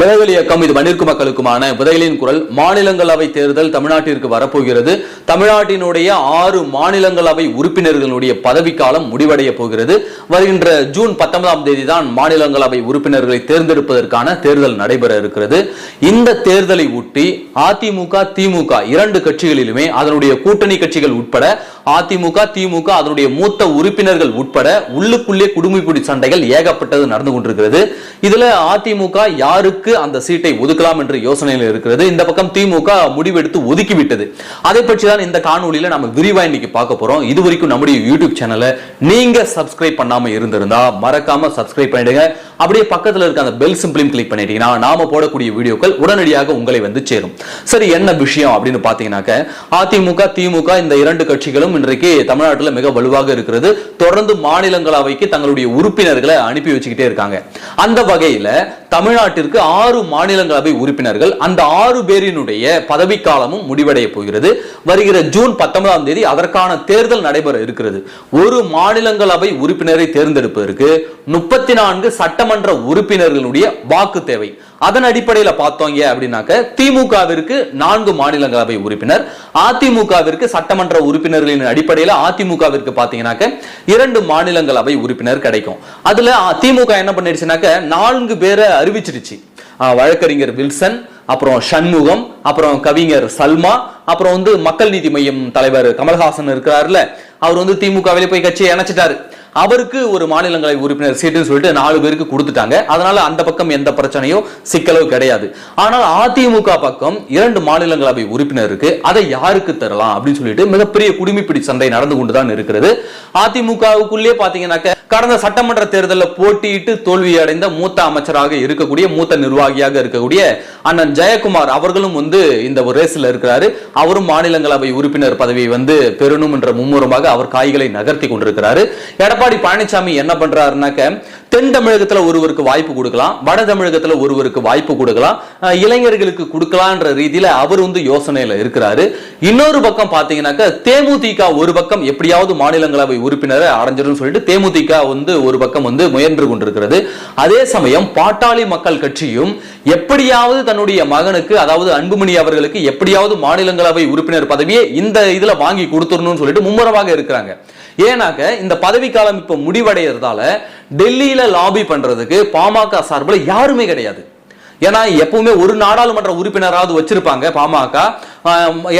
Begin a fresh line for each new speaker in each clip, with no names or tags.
விதைகள் இயக்கம் இது மண்ணிற்கு மக்களுக்குமான விதைகளின் குரல். மாநிலங்களவை தேர்தல் தமிழ்நாட்டிற்கு வரப்போகிறது. தமிழ்நாட்டினுடைய ஆறு மாநிலங்களவை உறுப்பினர்களுடைய பதவிக்காலம் முடிவடைய போகிறது. வருகின்ற ஜூன் பத்தொன்பதாம் தேதி தான் மாநிலங்களவை உறுப்பினர்களை தேர்ந்தெடுப்பதற்கான தேர்தல் நடைபெற இருக்கிறது. இந்த தேர்தலை ஒட்டி அதிமுக திமுக இரண்டு கட்சிகளிலுமே அதனுடைய கூட்டணி கட்சிகள் உட்பட அதிமுக திமுக அதனுடைய மூத்த உறுப்பினர்கள் உட்பட உள்ளுக்குள்ளே குடும்பிப்பிடி சண்டைகள் ஏகப்பட்டது நடந்து கொண்டிருக்கிறது. இதுல அதிமுக யாருக்கு அந்த சீட்டை ஒதுக்கலாம் என்ற யோசனையில் இருக்கிறது. இந்த பக்கம் திமுக முடிவெடுத்து ஒதுக்கிவிட்டது. அதை பற்றி தான் இந்த காணொலியில நம்ம விரிவாக இன்னைக்கு பார்க்க போறோம். இது வரைக்கும் நம்முடைய யூடியூப் சேனலை நீங்க சப்ஸ்கிரைப் பண்ணாம இருந்திருந்தா மறக்காம சப்ஸ்கிரைப் பண்ணிடுங்க. அப்படியே பக்கத்துல இருக்க அந்த பெல் சிம்பிளையும் கிளிக் பண்ணிட்டீங்கன்னா நாம போடக்கூடிய வீடியோக்கள் உடனடியாக உங்களை வந்து சேரும். சரி என்ன விஷயம் அப்படின்னு பாத்தீங்கன்னாக்க அதிமுக திமுக இந்த இரண்டு கட்சிகளும் இன்றைக்கு தமிழ்நாட்டில் மிக வலுவாக இருக்கிறது. தொடர்ந்து மாநிலங்களவைக்கு தங்களுடைய உறுப்பினர்களை அனுப்பி வச்சுக்கிட்டே இருக்காங்க. அந்த வகையில் தமிழ்நாட்டிற்கு ஆறு மாநிலங்களவை உறுப்பினர்கள் அந்த ஆறு பேரினுடைய பதவிக்காலமும் முடிவடைய போகிறது. வருகிற ஜூன் பத்தொன்பதாம் தேதி அதற்கான தேர்தல் நடைபெற இருக்கிறது. ஒரு மாநிலங்களவை உறுப்பினரை தேர்ந்தெடுப்பதற்கு முப்பத்தி நான்கு சட்டமன்ற உறுப்பினர்களுடைய வாக்கு தேவை. அதன் அடிப்படையில் பார்த்தோங்க அப்படின்னாக்க திமுகவிற்கு நான்கு மாநிலங்களவை உறுப்பினர் அதிமுகவிற்கு சட்டமன்ற உறுப்பினர்களின் அடிப்படையில் அதிமுகவிற்கு பார்த்தீங்கன்னாக்க இரண்டு மாநிலங்களவை உறுப்பினர் கிடைக்கும். அதுல திமுக என்ன பண்ணிடுச்சுனாக்க நான்கு பேரை அறிவிச்சிருச்சு வழக்கறிஞர் வில்சன் அப்புறம் சண்முகம் அப்புறம் கவிஞர் சல்மா அப்புறம் வந்து மக்கள் நீதி மையம் தலைவர் கமல்ஹாசன் இருக்கிறாருல அவர் வந்து திமுகவிலே போய் கட்சியை இணைச்சிட்டாரு. அவருக்கு ஒரு மாநிலங்களவை உறுப்பினர் சீட்டுன்னு சொல்லிட்டு நாலு பேருக்கு கொடுத்துட்டாங்க. அதனால அந்த பக்கம் எந்த பிரச்சனையோ சிக்கலோ கிடையாது. ஆனால் அதிமுக பக்கம் இரண்டு மாநிலங்களவை உறுப்பினர் இருக்கு. அதை யாருக்கு தரலாம் அப்படின்னு சொல்லிட்டு மிகப்பெரிய குடிமைப்பிடி சண்டை நடந்து கொண்டுதான் இருக்கிறது. அதிமுகவுக்குள்ளே பாத்தீங்கன்னாக்க கடந்த சட்டமன்ற தேர்தலில் போட்டியிட்டு தோல்வி அடைந்த மூத்த அமைச்சராக இருக்கக்கூடிய மூத்த நிர்வாகியாக இருக்கக்கூடிய அண்ணன் ஜெயக்குமார் அவர்களும் வந்து இந்த ஒரு ரேஸ்ல இருக்கிறாரு. அவரும் மாநிலங்களவை உறுப்பினர் பதவியை வந்து பெறணும் என்ற மும்முரமாக அவர் காய்களை நகர்த்தி கொண்டிருக்கிறாரு. எடப்பாடி பழனிசாமி என்ன பண்றாருனாக்க தென் தமிழகத்துல ஒருவருக்கு வாய்ப்பு கொடுக்கலாம் வட தமிழகத்துல ஒருவருக்கு வாய்ப்பு கொடுக்கலாம் இளைஞர்களுக்கு கொடுக்கலான்ற ரீதியில அவர் வந்து யோசனையில இருக்கிறாரு. இன்னொரு பக்கம் பாத்தீங்கன்னாக்க தேமுதிக ஒரு பக்கம் எப்படியாவது மாநிலங்களவை உறுப்பினரை அடைஞ்சிடும் சொல்லிட்டு தேமுதிக வந்து ஒரு பக்கம் வந்து முயன்று கொண்டிருக்கிறது. அதே சமயம் பாட்டாளி மக்கள் கட்சியும் எப்படியாவது தன்னுடைய மகனுக்கு அதாவது அன்புமணி அவர்களுக்கு எப்படியாவது மாநிலங்களவை உறுப்பினர் பதவியை இந்த இதுல வாங்கி கொடுத்துடணும்னு சொல்லிட்டு மும்முரமாக இருக்கிறாங்க. ஏன்னாக்க இந்த பதவிக்காலம் இப்போ இப்ப முடிவடைகிறதால டெல்லியில லாபி பண்றதுக்கு பாமக சார்பில் யாருமே கிடையாது. ஏன்னா எப்பவுமே ஒரு நாடாளுமன்ற உறுப்பினராவது வச்சிருப்பாங்க பாமக.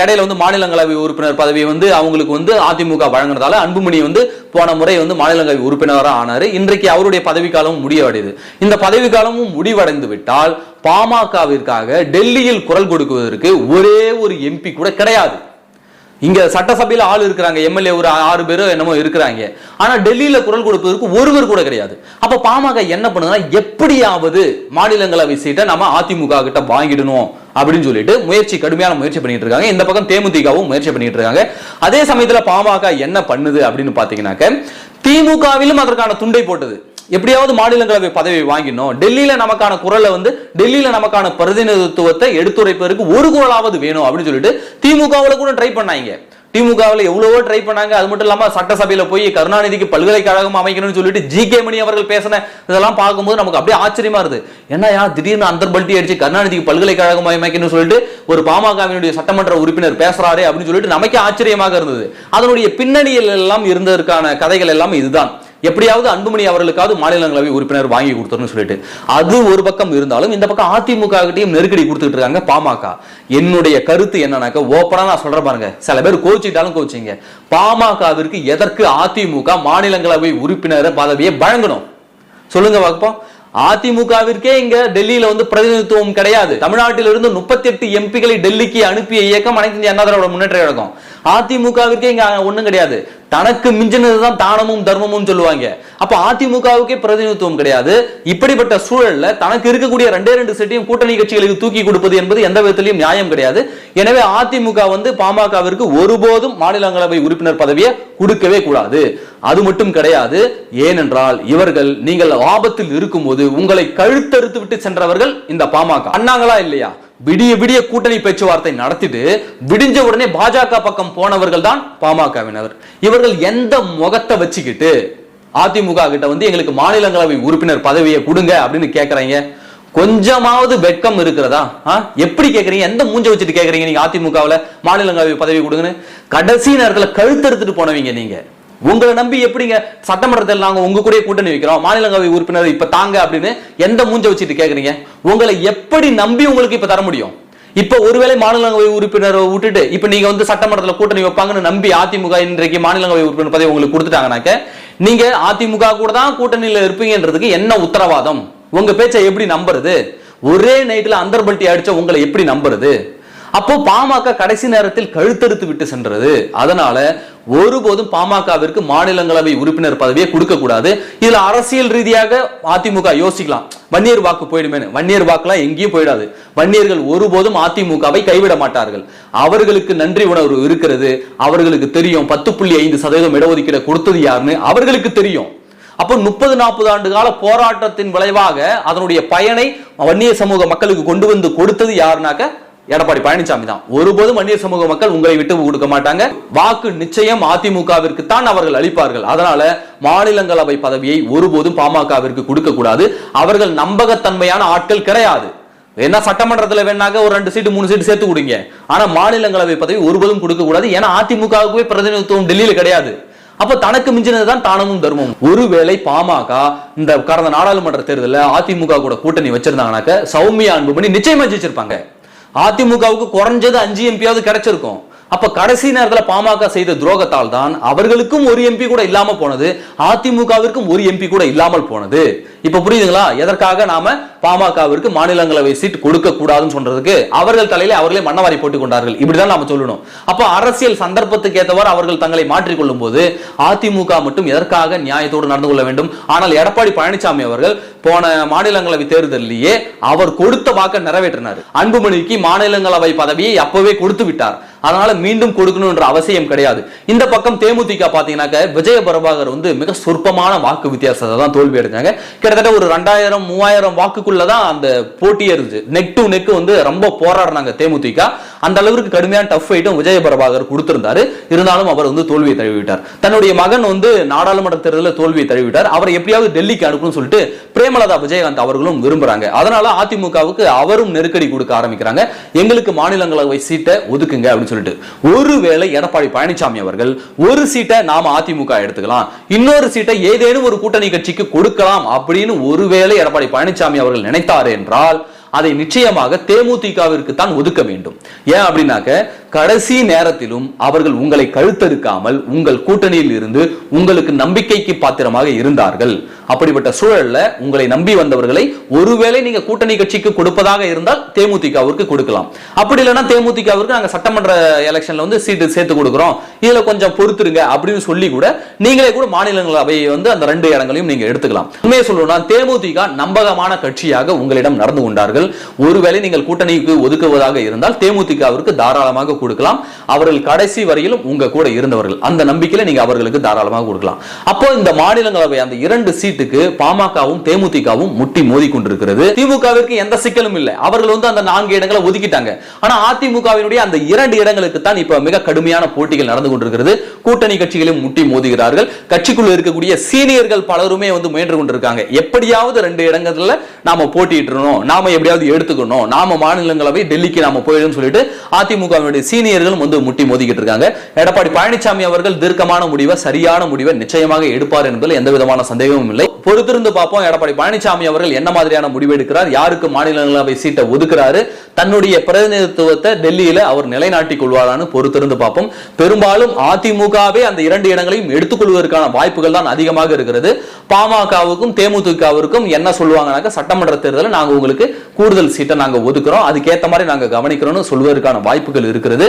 இடையில வந்து மாநிலங்களவை உறுப்பினர் பதவி வந்து அவங்களுக்கு வந்து அதிமுக வழங்குனதால அன்புமணி வந்து போன முறை வந்து மாநிலங்களவை உறுப்பினராக ஆனார். இன்றைக்கு அவருடைய பதவிக்காலமும் முடிவடையுது. இந்த பதவிக்காலமும் முடிவடைந்து விட்டால் பாமகவிற்காக டெல்லியில் குரல் கொடுக்குவதற்கு ஒரே ஒரு எம்பி கூட கிடையாது. இங்க சட்டசபையில் ஆள் இருக்கிறாங்க. எம்எல்ஏ ஒரு ஆறு பேரோ என்னமோ இருக்கிறாங்க. ஆனா டெல்லியில குரல் கொடுப்பதற்கு ஒருவர் கூட கிடையாது. அப்ப பாமக என்ன பண்ணுதுன்னா எப்படியாவது மாநிலங்களவை சீட்டை நம்ம அதிமுக கிட்ட வாங்கிடணும் அப்படின்னு சொல்லிட்டு முயற்சி கடுமையான முயற்சி பண்ணிட்டு இருக்காங்க. இந்த பக்கம் தேமுதிகவும் முயற்சி பண்ணிட்டு இருக்காங்க. அதே சமயத்துல பாமக என்ன பண்ணுது அப்படின்னு பாத்தீங்கன்னாக்க திமுகவிலும் அதற்கான துண்டை போட்டது. எப்படியாவது மாநிலங்களவை பதவி வாங்கினோம். டெல்லியில நமக்கான குரலை வந்து டெல்லியில நமக்கான பிரதிநிதித்துவத்தை எடுத்துரைப்பதற்கு ஒரு குரலாவது வேணும் அப்படின்னு சொல்லிட்டு திமுகவில் கூட ட்ரை பண்ணாங்க. திமுகவில் எவ்வளவோ ட்ரை பண்ணாங்க. அது மட்டும் இல்லாமல் சட்டசபையில் போய் கருணாநிதிக்கு பல்கலைக்கழகம் அமைக்கணும்னு சொல்லிட்டு ஜி கே மணி அவர்கள் பேசின இதெல்லாம் பார்க்கும்போது நமக்கு அப்படியே ஆச்சரியமா இருது என்ன யார் திடீர்னு அந்த பல்ட்டி அடிச்சு கருணாநிதிக்கு பல்கலைக்கழகம் அமைக்கணும்னு சொல்லிட்டு ஒரு பாமகவினுடைய சட்டமன்ற உறுப்பினர் பேசுறாரு அப்படின்னு சொல்லிட்டு நமக்கே ஆச்சரியமாக இருந்தது. அதனுடைய பின்னணியில் எல்லாம் இருந்ததற்கான கதைகள் எல்லாம் இதுதான். எப்படியாவது அன்புமணி அவர்களுக்காவது மாநிலங்களவை உறுப்பினர் வாங்கி கொடுத்தோம்னு சொல்லிட்டு. அது ஒரு பக்கம் இருந்தாலும் இந்த பக்கம் அதிமுக கிட்டையும் நெருக்கடி கொடுத்துட்டு இருக்காங்க பாமக. என்னுடைய கருத்து என்னன்னாக்க ஓப்பனா நான் சொல்றேன் பாருங்க. சில பேர் கோச்சிட்டாலும் கோச்சிங்க பாமகவிற்கு எதற்கு அதிமுக மாநிலங்களவை உறுப்பினர் பதவியை வழங்கணும்? சொல்லுங்க பார்ப்போம். அதிமுகவிற்கே இங்க டெல்லியில வந்து பிரதிநிதித்துவம் கிடையாது. தமிழ்நாட்டிலிருந்து முப்பத்தி எட்டு எம்பிகளை டெல்லிக்கு அனுப்பிய இயக்கம் அனைத்து இந்திய அண்ணா திராவிட முன்னேற்ற கழகம். அதிமுகவிற்கே இங்க ஒண்ணும் கிடையாது. தனக்கு மிஞ்சினதுதான் தானமும் தர்மமும் சொல்லுவாங்க. அப்ப அதிமுகவுக்கே பிரதிநிதித்துவம் கிடையாது. இப்படிப்பட்ட சூழல்ல தனக்கு இருக்கக்கூடிய ரெண்டே ரெண்டு செட்டையும் கூட்டணி கட்சிகளுக்கு தூக்கி கொடுப்பது என்பது எந்த விதத்திலையும் நியாயம் கிடையாது. எனவே அதிமுக வந்து பாமகவிற்கு ஒருபோதும் மாநிலங்களவை உறுப்பினர் பதவியை கொடுக்கவே கூடாது. அது மட்டும் கிடையாது. ஏனென்றால் இவர்கள் நீங்கள் ஆபத்தில் இருக்கும்போது உங்களை கழுத்தறுத்து விட்டு சென்றவர்கள் இந்த பாமக. அண்ணாங்களா இல்லையா? விடிய விடிய கூட்டணி பேச்சுவார்த்தை நடத்திட்டு விடிஞ்ச உடனே பாஜக பக்கம் போனவர்கள் தான் பாமகவினர். இவர்கள் எந்த முகத்தை வச்சுக்கிட்டு அதிமுக கிட்ட வந்து எங்களுக்கு மாநிலங்களவை உறுப்பினர் பதவியை கொடுங்க அப்படின்னு கேட்கறீங்க கொஞ்சமாவது வெட்கம் இருக்கிறதா? எப்படி கேட்கறீங்க எந்த மூஞ்ச வச்சுட்டு கேட்கறீங்க நீங்க அதிமுகவுல மாநிலங்களவை பதவி கொடுங்கன்னு? கடைசி நேரத்தில் கழுத்தெடுத்துட்டு போனவங்க நீங்க. உங்களை நம்பி எப்படிங்க சட்டமன்றத்தில் நாங்கள் உங்க கூட கூட்டணி வைக்கிறோம்? மாநிலங்களவை உறுப்பினர் இப்ப தாங்க அப்படின்னு எந்த மூஞ்ச வச்சுட்டு கேக்குறீங்க? உங்களை எப்படி நம்பி உங்களுக்கு இப்ப தர முடியும்? இப்ப ஒருவேளை மாநிலங்களவை உறுப்பினர் விட்டுட்டு இப்ப நீங்க வந்து சட்டமன்றத்தில் கூட்டணி வைப்பாங்கன்னு நம்பி அதிமுக இன்றைக்கு மாநிலங்களவை உறுப்பினர் பதவி உங்களுக்கு கொடுத்துட்டாங்கனாக்க நீங்க அதிமுக கூட தான் கூட்டணியில் இருப்பீங்கன்றதுக்கு என்ன உத்தரவாதம்? உங்க பேச்சை எப்படி நம்புறது? ஒரே நைட்ல அந்தர்பல்ட்டி அடிச்ச உங்களை எப்படி நம்புறது? அப்போ பாமக கடைசி நேரத்தில் கழுத்தெடுத்து விட்டு சென்றது. அதனால ஒருபோதும் பாமகவிற்கு மாநிலங்களவை உறுப்பினர் பதவியை கொடுக்க கூடாது. இதுல அரசியல் ரீதியாக அதிமுக யோசிக்கலாம். வன்னியர் வாக்கு போயிடுமேனு வன்னியர் வாக்குலாம் எங்கேயும் போயிடாது. வன்னியர்கள் ஒருபோதும் அதிமுகவை கைவிட மாட்டார்கள். அவர்களுக்கு நன்றி உணர்வு இருக்கிறது. அவர்களுக்கு தெரியும். பத்து புள்ளி ஐந்து சதவீதம் இடஒதுக்கீடு கொடுத்தது யாருன்னு அவர்களுக்கு தெரியும். அப்போ முப்பது நாற்பது ஆண்டு கால போராட்டத்தின் விளைவாக அதனுடைய பயனை வன்னிய சமூக மக்களுக்கு கொண்டு வந்து கொடுத்தது யாருனாக்க எடப்பாடி பழனிசாமி தான். ஒருபோதும் வன்னியர் சமூக மக்கள் உங்களை விட்டு கொடுக்க மாட்டாங்க. வாக்கு நிச்சயம் அதிமுகவிற்கு தான் அவர்கள் அளிப்பார்கள். அதனால மாநிலங்களவை பதவியை ஒருபோதும் பாமகவிற்கு கொடுக்க கூடாது. அவர்கள் நம்பகத்தன்மையான ஆட்கள் கிடையாது. வேணா சட்டமன்றத்தில் வேணாக்க ஒரு ரெண்டு சீட்டு மூணு சீட்டு சேர்த்து கொடுங்க. ஆனா மாநிலங்களவை பதவி ஒருபோதும் கொடுக்க கூடாது. ஏன்னா அதிமுகவுக்கு பிரதிநிதித்துவம் டெல்லியில கிடையாது. அப்ப தனக்கு மிஞ்சினதுதான் தானமும் தர்மம் ஒருவேளை பாமக இந்த கடந்த நாடாளுமன்ற தேர்தலில் அதிமுக கூட கூட்டணி வச்சிருந்தாங்கனாக்க சௌமியா அன்புமணி நிச்சயமா ஜெயிச்சிருப்பாங்க. அதிமுகவுக்கு குறைஞ்சது அஞ்சு எம்பியாவது கிடைச்சிருக்கும். அப்ப கடைசி நேரத்தில் பாமக செய்த துரோகத்தால் தான் அவர்களுக்கும் ஒரு எம்பி கூட இல்லாம போனது அதிமுகவிற்கும் ஒரு எம்பி கூட இல்லாமல் போனது. இப்ப புரியுதுங்களா? எதற்காக நாம பாமகவிற்கு மாநிலங்களவை சீட் கொடுக்க கூடாதுன்னு சொல்றதுக்கு அவர்கள் தலையில அவர்களே மண்ணவாரி போட்டுக் கொண்டார்கள். இப்படிதான் நாம சொல்லணும். அப்ப அரசியல் சந்தர்ப்பத்துக்கு ஏற்றவாறு அவர்கள் தங்களை மாற்றிக்கொள்ளும் போது அதிமுக மட்டும் எதற்காக நியாயத்தோடு நடந்து கொள்ள வேண்டும்? ஆனால் எடப்பாடி பழனிசாமி அவர்கள் போன மாநிலங்களவை தேர்தலிலேயே அவர் கொடுத்த வாக்கை நிறைவேற்றினார். அன்புமணிக்கு மாநிலங்களவை பதவியை அப்பவே கொடுத்து விட்டார். அதனால மீண்டும் கொடுக்கணும்ன்ற அவசியம் கிடையாது. இந்த பக்கம் தேமுதிக பாத்தீங்கன்னாக்க விஜய பிரபாகர் வந்து மிக சொற்பமான வாக்கு வித்தியாசத்தை தான் தோல்வி அடைஞ்சாங்க. கிட்டத்தட்ட ஒரு ரெண்டாயிரம் மூவாயிரம் வாக்குக்குள்ளதான் அந்த போட்டியே இருந்துச்சு. நெக் டு நெக் வந்து ரொம்ப போராடினாங்க தேமுதிக. அந்த அளவுக்கு கடுமையான டஃப் ஃபைட்டும் விஜய பிரபாகர் கொடுத்திருந்தாரு. இருந்தாலும் அவர் வந்து தோல்வியை தழுவிட்டார். தன்னுடைய மகன் வந்து நாடாளுமன்ற தேர்தலில் தோல்வியை தழுவிட்டார். அவரை எப்படியாவது டெல்லிக்கு அனுப்பணும்னு சொல்லிட்டு பிரேமலதா விஜயகாந்த் அவர்களும் விரும்புறாங்க. அதனால அதிமுகவுக்கு அவரும் நெருக்கடி கொடுக்க ஆரம்பிக்கிறாங்க. எங்களுக்கு மாநிலங்களவை சீட்டை ஒதுக்குங்க அப்படின்னு சொல்லிட்டு. ஒருவேளை எடப்பாடி பழனிசாமி அவர்கள் ஒரு சீட்டை நாம அதிமுக எடுத்துக்கலாம். இன்னொரு சீட்டை ஏதேனும் ஒரு கூட்டணி கட்சிக்கு கொடுக்கலாம் அப்படின்னு ஒருவேளை எடப்பாடி பழனிசாமி அவர்கள் நினைத்தார் என்றால் அதை நிச்சயமாக தேமுதிகவிற்கு தான் ஒதுக்க வேண்டும். ஏன் அப்படின்னாக்க கடைசி நேரத்திலும் அவர்கள் உங்களை கழுத்தறுக்காமல் உங்கள் கூட்டணியில் இருந்து உங்களுக்கு நம்பிக்கைக்கு பாத்திரமாக இருந்தார்கள். அப்படிப்பட்ட சூழல்ல உங்களை நம்பி வந்தவர்களை ஒருவேளை நீங்க கூட்டணி கட்சிக்கு கொடுப்பதாக இருந்தால் தேமுதிகவுக்கு கொடுக்கலாம். அப்படி இல்லைன்னா தேமுதிகவுக்கு நாங்க சட்டமன்ற எலெக்ஷன்ல வந்து சீட்டு சேர்த்து கொடுக்குறோம். இதுல கொஞ்சம் பொறுத்துருங்க அப்படின்னு சொல்லி கூட நீங்களே கூட மாநிலங்களவையை வந்து அந்த ரெண்டு இடங்களையும் நீங்க எடுத்துக்கலாம். உண்மையை சொல்லணும்னா தேமுதிக நம்பகமான கட்சியாக உங்களிடம் நடந்து கொண்டார்கள். ஒருவேளை நீங்கள் கூட்டணிக்கு ஒதுக்குவதாக இருந்தால் தேமுதிகவிற்கு தாராளமாக கொடுக்கலாம். அவர்கள் கடைசி வரையிலும் உங்க கூட இருந்தவர்கள். அந்த நம்பிக்கையில நீங்க அவர்களுக்கு தாராளமாக கொடுக்கலாம். அப்போ இந்த மாநிலங்களவை அந்த இரண்டு சீட்டுக்கு பாமகவும் தேமுதிகவும் முட்டி மோதி கொண்டிருக்கிறது திமுகவிற்கு எந்த சிக்கலும் இல்லை. அவர்கள் வந்து அந்த நான்கு இடங்களை ஒதுக்கிட்டாங்க. ஆனா அதிமுகவினுடைய அந்த இரண்டு இடங்களுக்கு தான் இப்ப மிக கடுமையான போட்டிகள் நடந்து கொண்டிருக்கிறது. கூட்டணி கட்சிகளும் முட்டி மோதுகிறார்கள். கட்சிக்குள்ள இருக்கக்கூடிய சீனியர்கள் பலருமே வந்து முயன்று கொண்டிருக்காங்க. எப்படியாவது ரெண்டு இடங்கள்ல நாம போட்டியிட்டுறணும். நாம எப்படியாவது எடுத்துக்கணும். நாம மாநிலங்களவை டெல்லிக்கு நாம போயிடும் சொல்லிட்டு அதிமுகவினுடைய சீனியர்களும் வந்து முட்டி மோதிக்கிட்டு இருக்காங்க. எடப்பாடி பழனிசாமி அவர்கள் தீர்க்கமான முடிவை சரியான முடிவை நிச்சயமாக எடுப்பார் என்பதில் எந்த விதமான சந்தேகமும் இல்லை. பொறுத்திருந்து பார்ப்போம் எடப்பாடி பழனிசாமி அவர்கள் என்ன மாதிரியான முடிவு எடுக்கிறார் யாருக்கு மாநிலங்களவை சீட்டை ஒதுக்குறாரு தன்னுடைய பிரதிநிதித்துவத்தை டெல்லியில அவர் நிலைநாட்டிக் கொள்வாரான்னு பொறுத்திருந்து பார்ப்போம். பெரும்பாலும் அதிமுகவே அந்த இரண்டு இடங்களையும் எடுத்துக்கொள்வதற்கான வாய்ப்புகள் தான் அதிகமாக இருக்கிறது. பாமகவுக்கும் தேமுதிகவிற்கும் என்ன சொல்லுவாங்கனாக்க சட்டமன்ற தேர்தலில் நாங்க உங்களுக்கு கூடுதல் சீட்டை நாங்க ஒதுக்குறோம். அதுக்கேற்ற மாதிரி நாங்க கவனிக்கிறோம்னு சொல்வதற்கான வாய்ப்புகள் இருக்கிறது.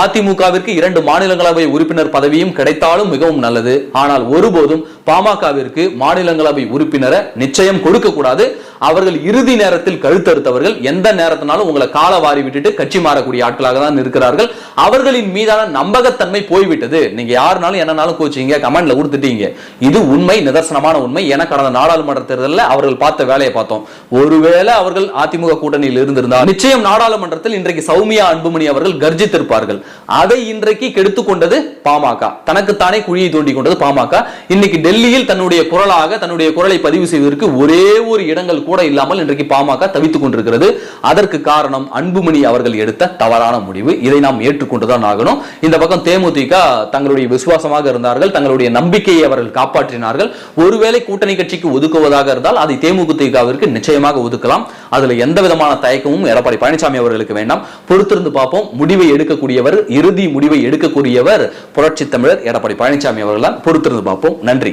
அதிமுகவிற்கு இரண்டு மாநிலங்களவை உறுப்பினர் பதவியும் கிடைத்தாலும் மிகவும் நல்லது. ஆனால் ஒருபோதும் பாமகவிற்கு மாநிலங்களவை உறுப்பினரை நிச்சயம் கொடுக்க கூடாது. அவர்கள் இறுதி நேரத்தில் கழுத்தறுத்தவர்கள். எந்த நேரத்தினாலும் உங்களை கால வாரி விட்டுட்டு கட்சி மாறக்கூடிய ஆட்களாக தான் இருக்கிறார்கள். அவர்களின் மீதான நம்பகத்தன்மை போய்விட்டது. நீங்க யாருனாலும் என்னனாலும் கோச்சிங்க கமெண்ட்ல கொடுத்துட்டீங்க இது உண்மை நிதர்சனமான உண்மை. என கடந்த நாடாளுமன்ற தேர்தலில் அவர்கள் பார்த்த வேலையை பார்த்தோம். ஒருவேளை அவர்கள் அதிமுக கூட்டணியில் இருந்திருந்தால் நிச்சயம் நாடாளுமன்றத்தில் இன்றைக்கு சௌமியா அன்புமணி அவர்கள் கர்ஜித்து வைத்திருப்பார்கள். அதை இன்றைக்கு கெடுத்து கொண்டது பாமக. தனக்குத்தானே குழியை தோண்டி கொண்டது பாமக. இன்னைக்கு டெல்லியில் தன்னுடைய குரலாக தன்னுடைய குரலை பதிவு செய்வதற்கு ஒரே ஒரு இடங்கள் கூட இல்லாமல் இன்றைக்கு பாமக தவித்துக் கொண்டிருக்கிறது. அதற்கு காரணம் அன்புமணி அவர்கள் எடுத்த தவறான முடிவு. இதை நாம் ஏற்றுக்கொண்டுதான் ஆகணும். இந்த பக்கம் தேமுதிக தங்களுடைய விசுவாசமாக இருந்தார்கள் தங்களுடைய நம்பிக்கையை அவர்கள் காப்பாற்றினார்கள். ஒருவேளை கூட்டணி கட்சிக்கு ஒதுக்குவதாக இருந்தால் அதை தேமுதிகவிற்கு நிச்சயமாக ஒதுக்கலாம். அதுல எந்த விதமான தயக்கமும் எடப்பாடி பழனிசாமி அவர்களுக்கு வேண்டாம். பொறுத்திருந்து பார்ப்போம். முடிவை எடுக்க எடுக்கக்கூடியவர் இறுதி முடிவை எடுக்கக்கூடியவர் புரட்சி தமிழர் எடப்பாடி பழனிசாமி அவர்கள் தான் பொறுத்திருந்து பார்ப்போம். நன்றி.